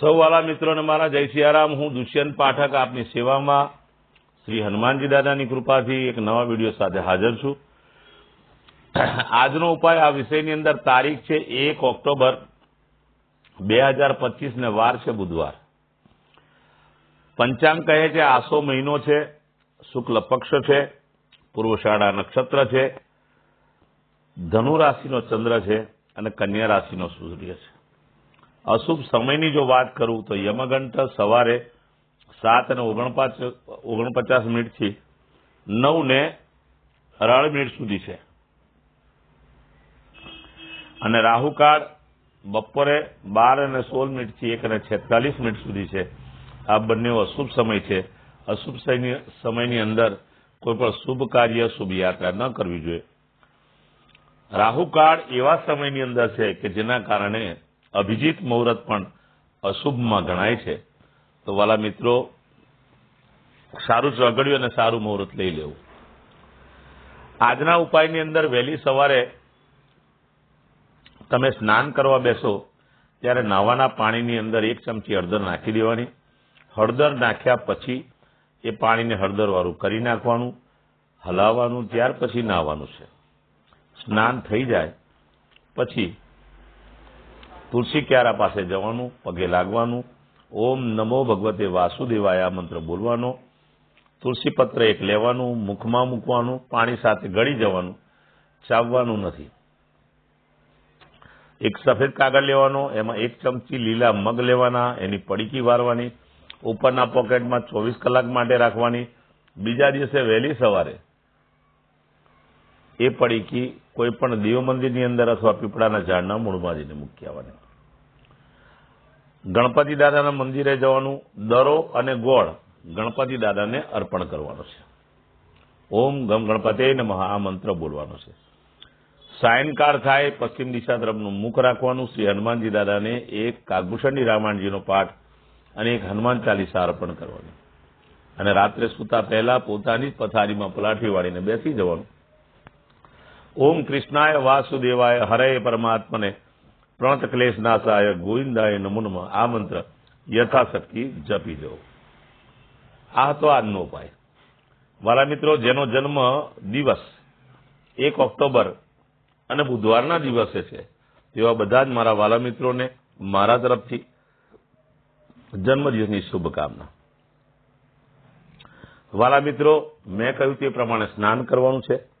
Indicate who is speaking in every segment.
Speaker 1: સૌ વાલા મિત્રોને મારા જય સિયારામ. હું દુષ્યંત પાઠક આપની સેવામાં શ્રી હનુમાનજી દાદાની કૃપાથી એક નવા વીડિયો સાથે હાજર છું. આજનો ઉપાય આ વિષયની અંદર તારીખ છે એક ઓક્ટોબર બે હજાર પચીસ ને વાર છે બુધવાર. પંચાંગ કહે છે આસો મહિનો છે, શુક્લ પક્ષ છે પૂર્વશાળા નક્ષત્ર છે, ધનુ રાશિનો ચંદ્ર છે અને કન્યા રાશિનો સૂર્ય છે. અશુભ સમયની જો વાત કરું તો યમગંઠ સવારે સાત અને ઓગણપાચ ઓગણપચાસ મિનિટથી નવ ને અઢાર મિનિટ સુધી છે. અને રાહુકાળ બપોરે બાર અને સોળ મિનિટથી એક અને છેતાલીસ મિનિટ સુધી છે. આ બંને અશુભ સમય છે. અશુભ સમયની અંદર કોઈ પણ શુભ કાર્ય, શુભ યાત્રા ન કરવી જોઈએ. રાહુકાળ એવા સમયની અંદર છે કે જેના કારણે અભિજીત મુહૂર્ત પણ અશુભમાં ગણાય છે. તો વાલા મિત્રો, સારું ચોગડ્યું અને સારું મુહૂર્ત લઈ લેવું. આજના ઉપાયની અંદર વહેલી સવારે તમે સ્નાન કરવા બેસો, ત્યારે નાવાના પાણીની અંદર એક ચમચી હળદર નાખી દેવાની. હળદર નાખ્યા પછી એ પાણીને હળદરવાળું કરી નાખવાનું, હલાવવાનું, ત્યાર પછી નાહવાનું છે. સ્નાન થઈ જાય, પછી તુલસી ક્યારા પાસે જવાનું, પગે લાગવાનું, ઓમ નમો ભગવતે વાસુદેવાય આ મંત્ર બોલવાનો, તુલસી પત્ર એક લેવાનું, મુખમાં મૂકવાનું, પાણી સાથે ગળી જવાનું, ચાવવાનું નથી. એક સફેદ કાગળ લેવાનો, એમાં એક ચમચી લીલા મગ લેવાના, એની પડીકી વારવાની, ઉપરના પોકેટમાં ચોવીસ કલાક માટે રાખવાની, બીજા દિવસે વહેલી સવારે. એ પડીકી કોઈ પણ દેવ મંદિરની અંદર અથવા પીપળાના ઝાડના મૂળમાં જઈને મૂકી આવવાની. ગણપતિ દાદાના મંદિરે જવાનું દરો અને ગોળ ગણપતિ દાદાને અર્પણ કરવાનો છે. ઓમ ગમ ગણપતે નમઃ, આ મંત્ર બોલવાનો છે. સાયનકાળ થાય, પશ્ચિમ દિશા તરફનું મુખ રાખવાનું, શ્રી હનુમાનજી દાદાને એક કાગભૂષણની રામાયણજીનો પાઠ અને એક હનુમાન ચાલીસા અર્પણ કરવાની. અને રાત્રે સૂતા પહેલા પોતાની જ પથારીમાં પલાઠી વાળીને બેસી જવાનું. ઓમ કૃષ્ણાય વાસુદેવાય, હરે પરમાત્મને પ્રણત ક્લેશ નાશાય, ગોવિંદાય નમુનમાં. આ મંત્ર યથાશક્તિ જપી જવો. આ હતો આજનો ઉપાય. મારા મિત્રો, જેનો જન્મ દિવસ એક ઓક્ટોબર અને બુધવારના દિવસે છે, તેવા બધા જ મારા વાલા મિત્રોને મારા તરફથી જન્મદિવસની શુભકામના. વાલા મિત્રો, મેં કહ્યું તે પ્રમાણે સ્નાન કરવાનું છે.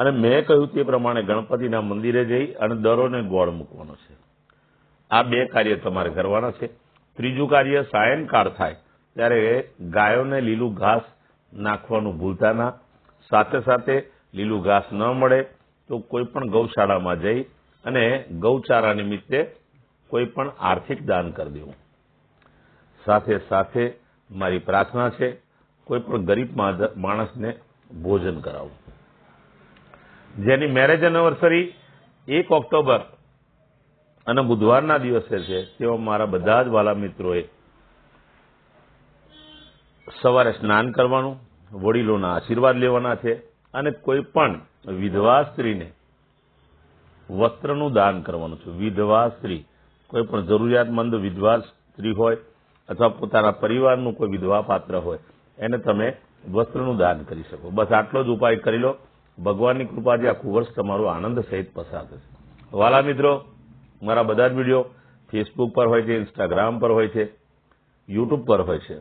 Speaker 1: અને મેં કહ્યું તે પ્રમાણે ગણપતિના મંદિરે જઈ અને દરોને ગોળ મૂકવાનો છે. આ બે કાર્ય તમારે કરવાના છે. ત્રીજું કાર્ય સાયંકાળ થાય ત્યારે ગાયોને લીલું ઘાસ નાખવાનું ભૂલતા ના. સાથે સાથે લીલું ઘાસ ન મળે તો કોઈ પણ ગૌશાળામાં જઈ અને ગૌચારા નિમિત્તે કોઈ પણ આર્થિક દાન કરી દેવું. સાથે સાથે મારી પ્રાર્થના છે કોઈ પણ ગરીબ માણસને ભોજન કરાવવું. જેની મેરેજ એનિવર્સરી એક ઓક્ટોબર અને બુધવારના દિવસે છે, તેઓ મારા બધા જ વાલા મિત્રોએ સવારે સ્નાન કરવાનું, વડીલોના આશીર્વાદ લેવાના છે અને કોઈ પણ વિધવા સ્ત્રીને વસ્ત્રનું દાન કરવાનું છે. વિધવા સ્ત્રી, કોઈ પણ જરૂરિયાતમંદ વિધવા સ્ત્રી હોય અથવા પોતાના પરિવારનું કોઈ વિધવા પાત્ર હોય, એને તમે વસ્ત્રનું દાન કરી શકો. બસ આટલો જ ઉપાય કરી લો. ભગવાનની કૃપાથી આખું વર્ષ તમારો આનંદ સહિત પસાર થશે. વાલા મિત્રો, મારા બધા જ વીડિયો ફેસબુક પર હોય છે ઇન્સ્ટાગ્રામ પર હોય છે યુટ્યુબ પર હોય છે.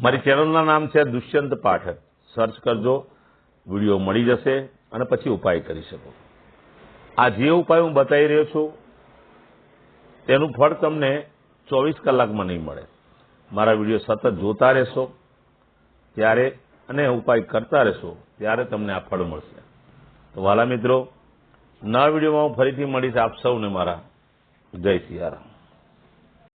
Speaker 1: મારી ચેનલના નામ છે દુષ્યંત પાઠક. સર્ચ કરજો, વીડિયો મળી જશે અને પછી ઉપાય કરી શકો. આ જે ઉપાય હું બતાવી રહ્યો છું, તેનું ફળ તમને ચોવીસ કલાકમાં નહીં મળે. મારા વીડિયો સતત જોતા રહેશો. ત્યારે અને ઉપાય કરતા રહેશો, ત્યારે તમને આ ફળ મળશે. તો વાલા મિત્રો નવા વિડીયોમાં હું ફરીથી મળીશ આપ સૌને મારા. જય સિયારામ.